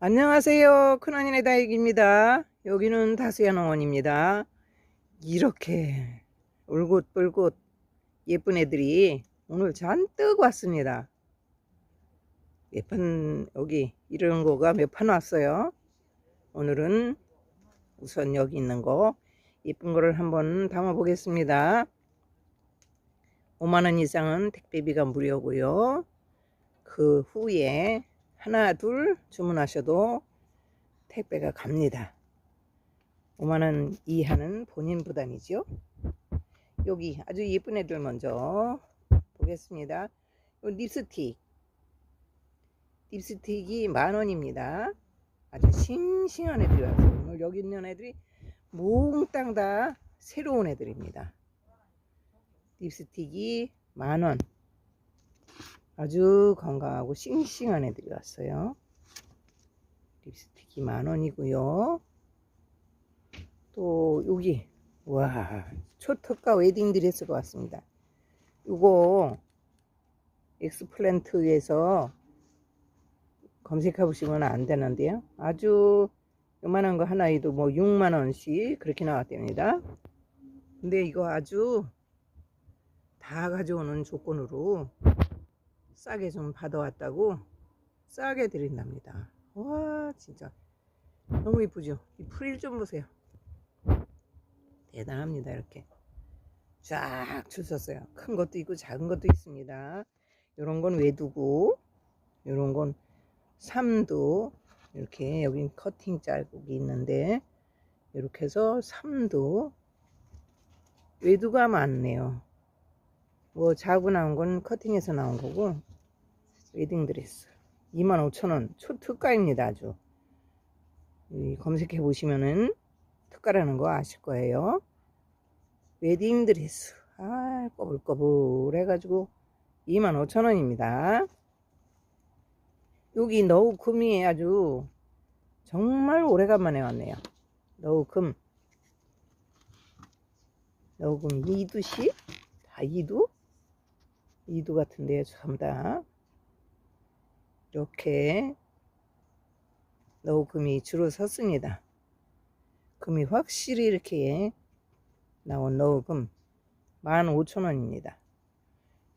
안녕하세요. 큰언니네 다육입니다. 여기는 다수야 농원입니다. 이렇게 울긋불긋 예쁜 애들이 오늘 잔뜩 왔습니다. 예쁜 여기 이런 거가 몇 판 왔어요. 오늘은 우선 여기 있는 거 예쁜 거를 한번 담아 보겠습니다. 5만원 이상은 택배비가 무료고요. 그 후에 하나 둘 주문하셔도 택배가 갑니다. 5만원 이하는 본인 부담이죠. 여기 아주 예쁜 애들 먼저 보겠습니다. 요 립스틱 립스틱이 만원입니다. 아주 싱싱한 애들이 왔어요. 오늘 여기 있는 애들이 몽땅 다 새로운 애들입니다. 립스틱이 만원 아주 건강하고 싱싱한 애들이 왔어요. 립스틱이 만원이고요. 또 여기 와 초특가 웨딩 드레스가 왔습니다. 이거 엑스플랜트에서 검색해 보시면 안 되는데요. 아주 요만한 거 하나에도 뭐 6만 원씩 그렇게 나왔답니다. 근데 이거 아주 다 가져오는 조건으로 싸게 좀 받아왔다고 싸게 드린답니다. 와 진짜 너무 이쁘죠? 이 프릴 좀 보세요. 대단합니다 이렇게 쫙 줄 섰어요. 큰 것도 있고 작은 것도 있습니다. 요런 건 외두고 요런 건 삼두 이렇게 여긴 커팅 자국이 있는데 이렇게 해서 삼두 외두가 많네요. 뭐 자고 나온 건 커팅해서 나온 거고 웨딩 드레스 25,000원 초특가입니다 아주. 이 검색해 보시면은 특가라는 거 아실 거예요. 웨딩 드레스 아 꼬불꼬불 해가지고 25,000원입니다. 여기 너우금이 아주 정말 오래간만에 왔네요. 너우금. 너우금 2두씩 다 2두? 2두 같은데요 전부 다 이렇게 너금이 주로 섰습니다. 금이 확실히 이렇게 나온 너금 15,000원입니다.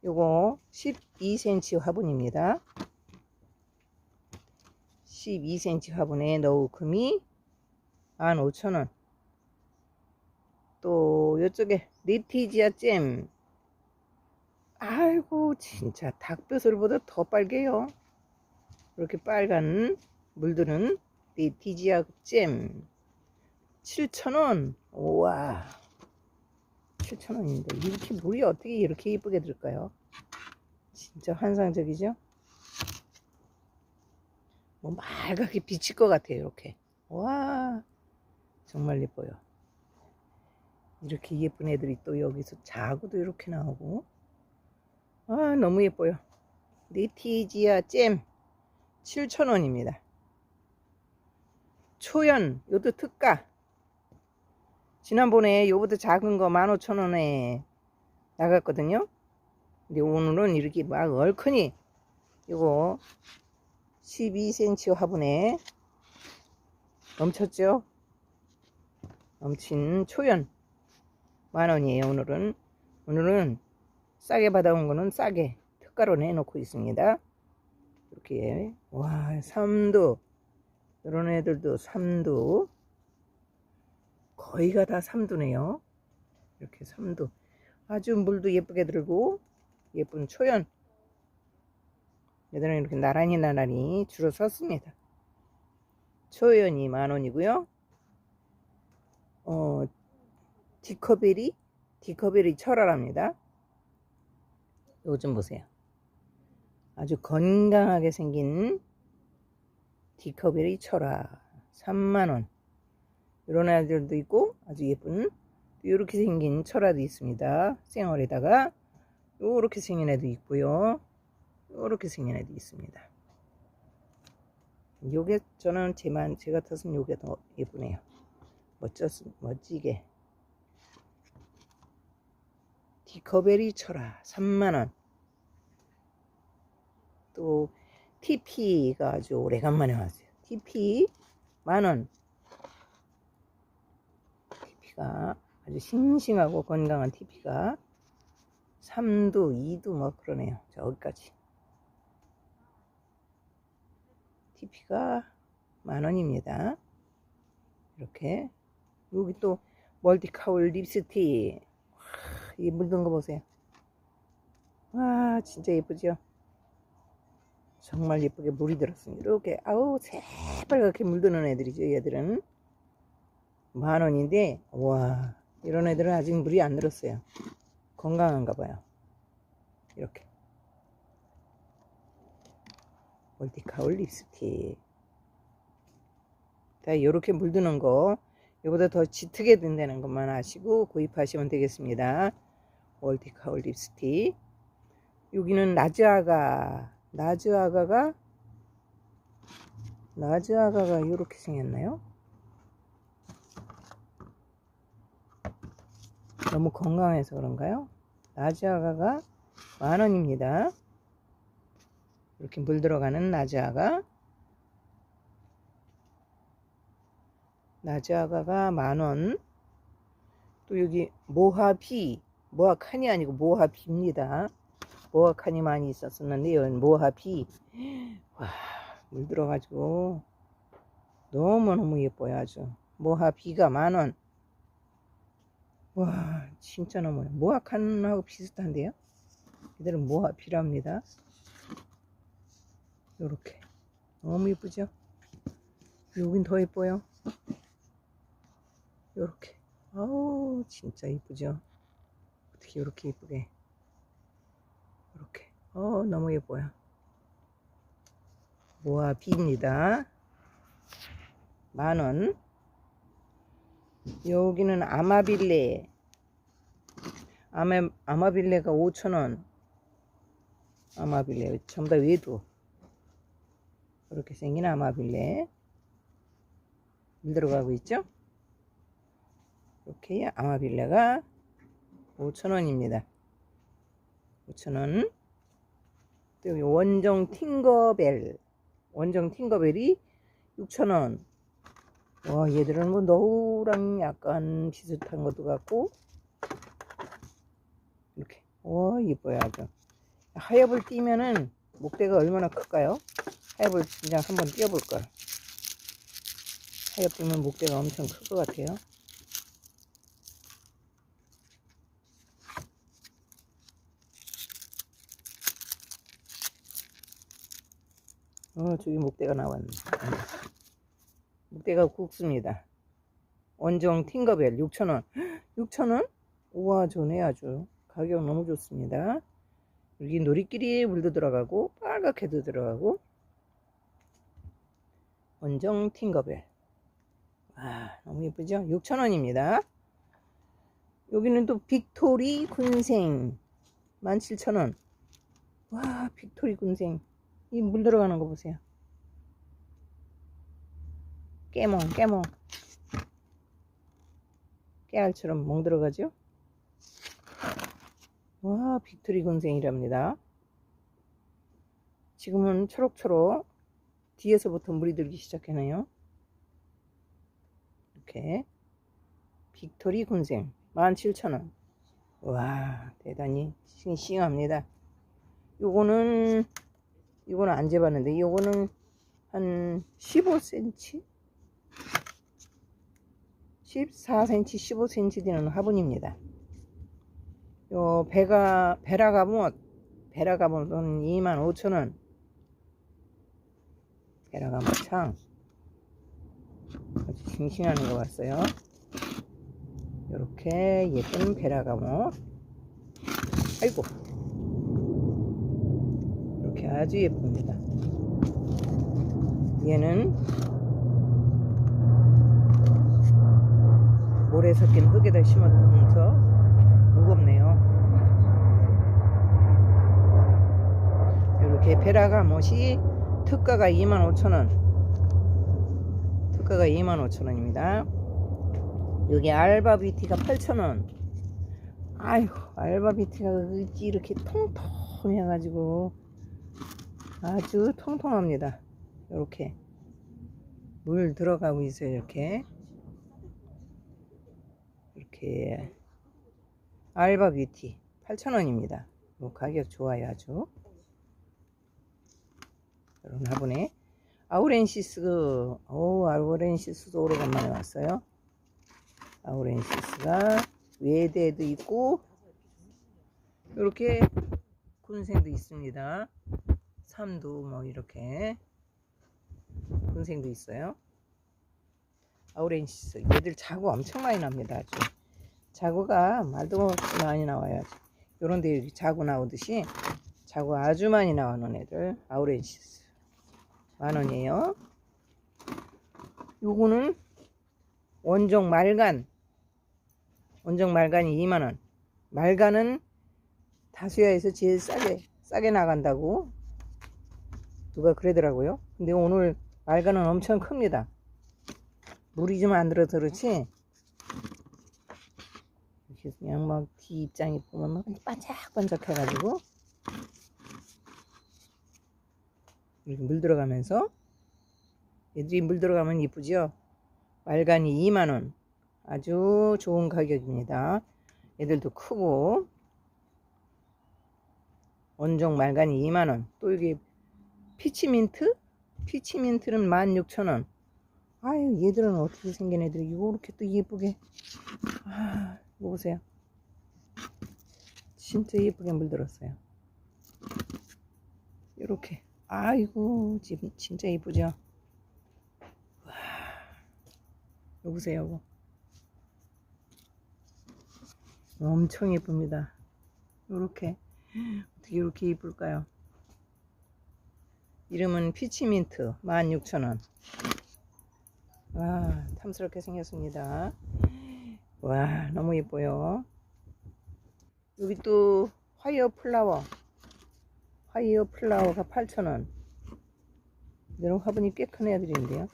요거 12cm 화분입니다. 12cm 화분에 너금이 15,000원. 또 이쪽에 리티지아 잼. 아이고 진짜 닭뼈슬보다 더 빨개요. 이렇게 빨간 물들은 리티지아 잼. 7,000원. 우와. 7,000원인데 이렇게 물이 어떻게 이렇게 예쁘게 들까요? 진짜 환상적이죠? 뭐 맑게 비칠 것 같아요 이렇게. 와. 정말 예뻐요. 이렇게 예쁜 애들이 또 여기서 자구도 이렇게 나오고. 아 너무 예뻐요. 리티지아 잼 7,000원입니다. 초연, 요도 특가. 지난번에 요보다 작은 거 15,000원에 나갔거든요. 근데 오늘은 이렇게 막 얼큰이 요거 12cm 화분에 넘쳤죠? 넘친 초연 만원이에요 오늘은 오늘은 싸게 받아온 거는 싸게 특가로 내놓고 있습니다 이렇게. 와 3두. 이런 애들도 3두. 거의가 다 3두네요. 이렇게 3두. 아주 물도 예쁘게 들고 예쁜 초연. 얘들은 이렇게 나란히 나란히 줄어 섰습니다. 초연이 만원이고요. 어 디커벨이 디커벨이 철화랍니다. 요거 좀 보세요 아주 건강하게 생긴 디커벨이 철화 3만원. 이런 아이들도 있고 아주 예쁜 이렇게 생긴 철화도 있습니다. 생얼에다가 요렇게 생긴 애도 있고요. 요렇게 생긴 애도 있습니다. 요게 저는 제만 제 같아서는 요게 더 예쁘네요. 멋졌 멋지게. 디커벨이 철화 3만원 또 TP가 아주 오래간만에 왔어요. TP 만원. TP가 아주 싱싱하고 건강한 TP가 3두, 2두 뭐 그러네요. 저기까지. TP가 만원입니다. 이렇게. 여기 또 멀티카울 립스틱. 와, 이 물든 거 보세요. 와, 진짜 예쁘죠? 정말 예쁘게 물이 들었습니다. 이렇게, 아우, 새빨갛게 물드는 애들이죠, 얘들은. 만 원인데, 와, 이런 애들은 아직 물이 안 들었어요. 건강한가 봐요. 이렇게. 멀티카울 립스틱. 자, 이렇게 물드는 거, 이보다 더 짙게 된다는 것만 아시고 구입하시면 되겠습니다. 멀티카울 립스틱. 여기는 나즈아가, 나즈아가가, 나즈아가가 이렇게 생겼나요? 너무 건강해서 그런가요? 나즈아가가 만원입니다. 이렇게 물 들어가는 나즈아가 나즈아가가 만원 또 여기 모하비 모하칸이 아니고 모하비입니다. 모하칸이 많이 있었었는데 이건 모하비. 와물 들어가지고. 너무너무 예뻐요 아주. 모하비가 만원. 와 진짜 너무 모하칸하고 비슷한데요? 이들은 모하비랍니다. 요렇게. 너무 예쁘죠? 여긴 더 예뻐요? 요렇게. 아우 진짜 예쁘죠? 어떻게 요렇게 예쁘게 어 너무 예뻐요. 모아 비입니다. 만원. 여기는 아마빌레. 아마, 아마빌레가 5천원. 아마빌레 전부 다 외두. 이렇게 생긴 아마빌레. 물 들어가고 있죠? 이렇게 아마빌레가 5천원입니다. 5천원 또 원정 팅거벨 원정 팅거벨이 6천원. 와 얘들은 뭐 너우랑 약간 비슷한 것도 같고. 이렇게. 와 예뻐요 아주. 하엽을 띄면은 목대가 얼마나 클까요? 하엽을 그냥 한번 띄워볼걸 하엽 띄면 목대가 엄청 클 것 같아요 어 저기 목대가 나왔네. 목대가 굵습니다. 원정 팅거벨 6,000원. 6,000원? 우와 좋네 아주. 가격 너무 좋습니다. 여기 놀이끼리에 물도 들어가고 빨갛게도 들어가고. 원정 팅거벨. 아 너무 예쁘죠? 6,000원입니다. 여기는 또 빅토리 군생. 17,000원. 와 빅토리 군생 이 물 들어가는 거 보세요. 깨몽 깨몽. 깨알처럼 멍 들어가죠? 와 빅토리 군생이랍니다. 지금은 초록초록 뒤에서부터 물이 들기 시작하네요. 이렇게. 빅토리 군생 17,000원. 와 대단히 싱싱합니다. 요거는 요거는 안 재봤는데 요거는 한 15cm 14cm 15cm 되는 화분입니다. 요 배가 베라가못 베라가못은 25,000원. 베라가못 창 아주 싱싱하는 거 봤어요. 요렇게 예쁜 베라가못 아이고. 이렇게 아주 예쁩니다. 얘는 모래 섞인 흙에다 심어서 무겁네요. 이렇게 베라가못이 특가가 25,000원. 특가가 25,000원입니다. 여기 알바비티가 8,000원. 아이고 알바비티가 이렇게 통통 해 가지고 아주 통통합니다. 이렇게. 물 들어가고 있어요 이렇게. 이렇게. 알바 뷰티. 8,000원입니다. 가격 좋아요 아주. 이런 화분에. 아우렌시스. 오 아우렌시스도 오래간만에 왔어요. 아우렌시스가 외대도 있고 이렇게 군생도 있습니다 삼도 뭐 이렇게 군생도 있어요. 아우렌시스 얘들 자구 엄청 많이 납니다 아주. 자구가 말도 많이 나와요 요런데 자구 나오듯이 자구 아주 많이 나오는 애들 아우렌시스 만원이에요. 요거는 원종 말간. 원종 말간이 2만원. 말간은 다수야에서 제일 싸게 싸게 나간다고 누가 그러더라고요. 근데 오늘 말간은 엄청 큽니다. 물이 좀 안 들어서 그렇지? 이렇게 그냥 막뒤 입장이 보면 막 반짝반짝 해가지고 이렇게 물 들어가면서 얘들이 물 들어가면 이쁘죠? 말간이 2만원. 아주 좋은 가격입니다. 얘들도 크고. 원종 말간이 2만원. 또 여기 피치민트? 피치민트는 16,000원. 아유 얘들은 어떻게 생긴 애들이 이렇게 또 예쁘게. 아 이거 보세요. 진짜 예쁘게 물들었어요. 이렇게. 아이고 진- 진짜 예쁘죠? 와 이거 보세요 이거. 엄청 예쁩니다. 요렇게. 어떻게 이렇게 예쁠까요 이름은 피치민트 16,000원. 와 탐스럽게 생겼습니다. 와 너무 예뻐요. 여기 또 화이어 플라워. 화이어 플라워가 8,000원. 이런 화분이 꽤 큰 애들인데요.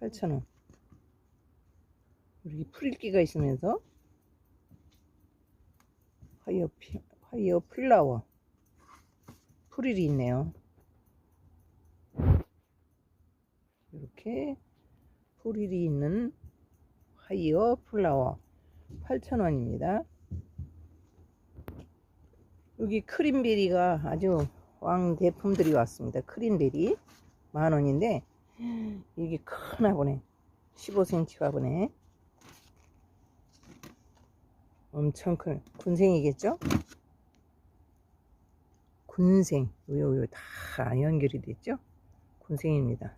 8,000원. 여기 풀일기가 있으면서 화이어, 피, 화이어 플라워. 풀일이 있네요 이렇게 풀일이 있는 화이어 플라워 8,000원입니다 여기 크림베리가 아주 왕 대품들이 왔습니다 크림베리 만원인데 이게 큰 화분에 15cm 화분에 엄청 큰 군생이겠죠? 군생 요요 다 연결이 됐죠? 군생입니다.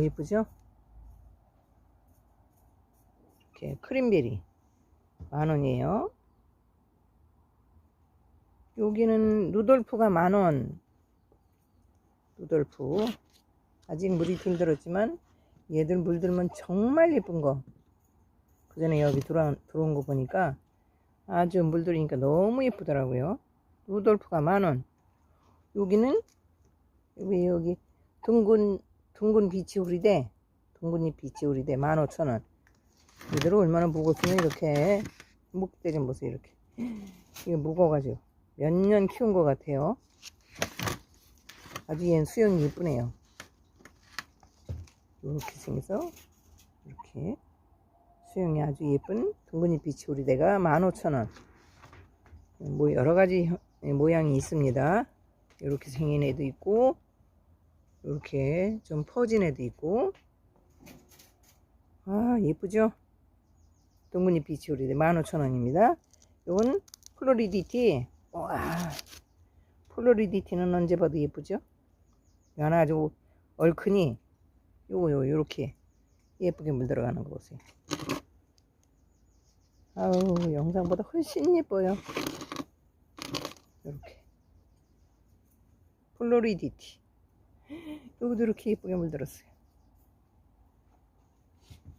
와 너무 예쁘죠? 이렇게 크림베리 만원이에요. 여기는 루돌프가 만원 루돌프 아직 물이 덜 들었지만 얘들 물들면 정말 예쁜 거 그 전에 여기 들어온, 들어온 거 보니까 아주 물들이니까 너무 예쁘더라고요. 루돌프가 만원. 여기는 여기 여기 둥근 둥근 비치 우리대 둥근잎 비치 우리대 만 오천 원. 이대로 얼마나 무겁으면 이렇게 목대 좀 보세요 이렇게 이게 무거워가지고 몇 년 키운 것 같아요. 아주 얘는 수영이 예쁘네요. 이렇게 생겨서 이렇게 수영이 아주 예쁜 둥근잎 비치 우리대가 15,000원 뭐 여러가지 형- 모양이 있습니다 이렇게 생긴 애도 있고 이렇게 좀 퍼진 애도 있고. 아 예쁘죠? 둥근잎 비치 우리대 15,000원입니다. 이건 플로리디티. 와 플로리디티는 언제 봐도 예쁘죠? 하나 아주 얼큰이 요거 요 요렇게 예쁘게 물 들어가는 거 보세요. 아우 영상보다 훨씬 예뻐요. 이렇게. 플로리디티 여기도 이렇게 예쁘게 물들었어요.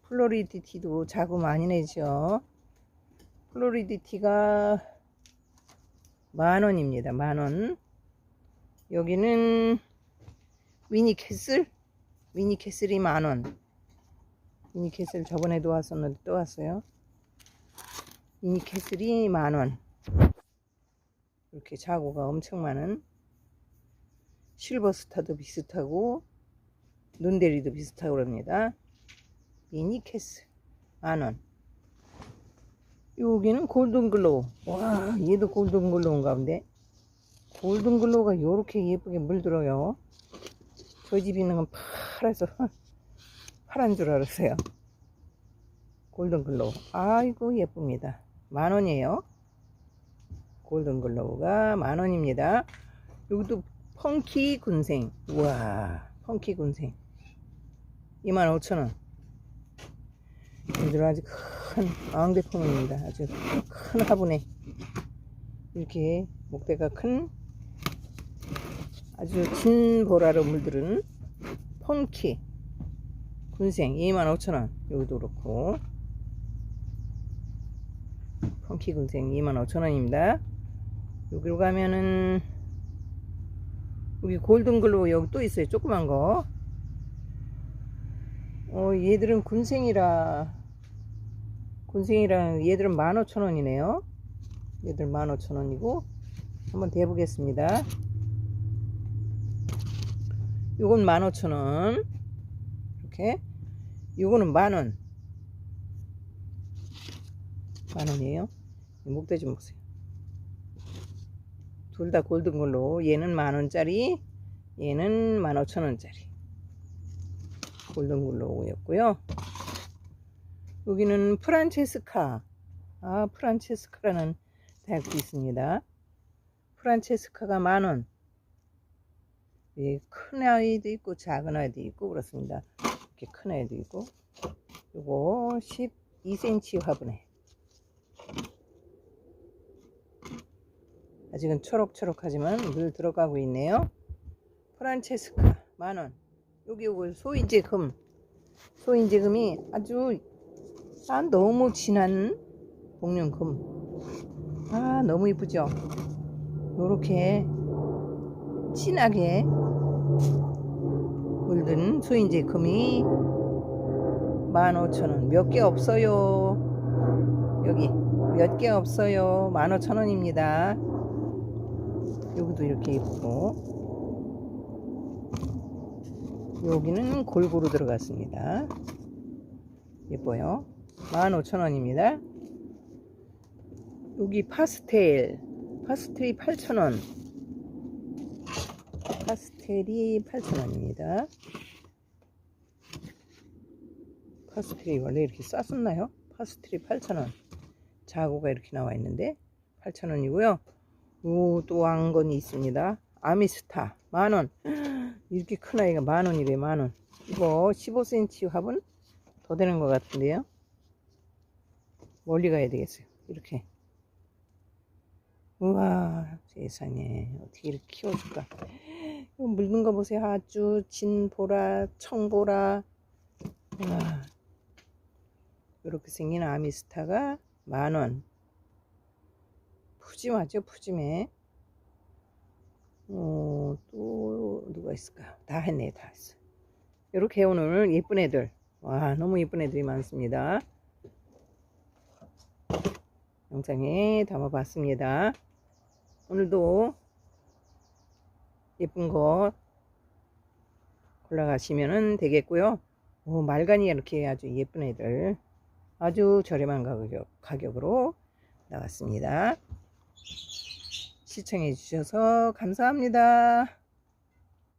플로리디티도 자구 많이 내죠. 플로리디티가 만원입니다. 만원. 여기는 미니캐슬? 미니캐슬이 만원. 미니캐슬 저번에도 왔었는데 또 왔어요. 미니캐슬이 만원. 이렇게 자고가 엄청 많은 실버스타도 비슷하고 눈대리도 비슷하고 그럽니다. 미니 캐스 만원. 여기는 골든글로우. 와 얘도 골든글로우인가 본데. 골든글로우가 요렇게 예쁘게 물들어요. 저희 집에 있는 건 파라서 파란 줄 알았어요. 골든글로우. 아이고 예쁩니다. 만원이에요. 골든글로우가 만원입니다. 여기도 펑키 군생. 우와 펑키 군생. 25,000원. 얘들 아주 큰 왕대포문입니다. 아주 큰 화분에 이렇게 목대가 큰 아주 진보라로 물들은 펑키 군생 25,000원 여기도 그렇고 펑키 군생 25,000원입니다 여기로 가면은 여기 골든글로우 여기 또 있어요 조그만 거. 어, 얘들은 군생이라 군생이랑 얘들은 15,000원이네요. 얘들 15,000원이고 한번 대보겠습니다. 요건 15,000원. 이렇게. 요거는 만원. 만원이에요? 목대 좀 보세요 둘 다 골든글로. 얘는 만원짜리 얘는 15,000원짜리. 골든 글로우였고요. 여기는 프란체스카. 아 프란체스카라는 대학도 있습니다. 프란체스카가 만원. 예, 큰 아이도 있고 작은 아이도 있고 그렇습니다. 이렇게 큰 아이도 있고. 요거 12cm 화분에 아직은 초록초록하지만 물 들어가고 있네요. 프란체스카 만원. 여기 요거 소인제 금. 소인제 금이 아주 아 너무 진한 복륜 금 아 너무 이쁘죠? 요렇게 진하게 물든 수인제 금이 15,000원. 몇 개 없어요? 여기 몇 개 없어요? 15,000원입니다 여기도 이렇게 있고 여기는 골고루 들어갔습니다 예뻐요 15,000원입니다 여기 파스텔 파스텔이 8,000원 파스텔이 8,000원입니다. 파스텔이 원래 이렇게 쌌었나요? 파스텔이 8,000원. 자고가 이렇게 나와 있는데 8,000원이고요. 오, 또 왕건이 있습니다. 아미스타 만원. 이렇게 큰 아이가 만원이래 만원. 이거 15cm 화분 더 되는 것 같은데요. 멀리 가야 되겠어요. 이렇게. 우와 세상에 어떻게 이렇게 키워줄까 물든 거 보세요 아주 진보라 청보라 우와 이렇게 생긴 아미스타가 만원 푸짐하죠 푸짐해. 어, 또 누가 있을까? 다 했네 다 했어. 이렇게 오늘 예쁜 애들. 와 너무 예쁜 애들이 많습니다. 영상에 담아봤습니다. 오늘도 예쁜 거 골라가시면 되겠고요. 오, 말간이 이렇게 아주 예쁜 애들. 아주 저렴한 가격, 가격으로 나왔습니다. 시청해 주셔서 감사합니다.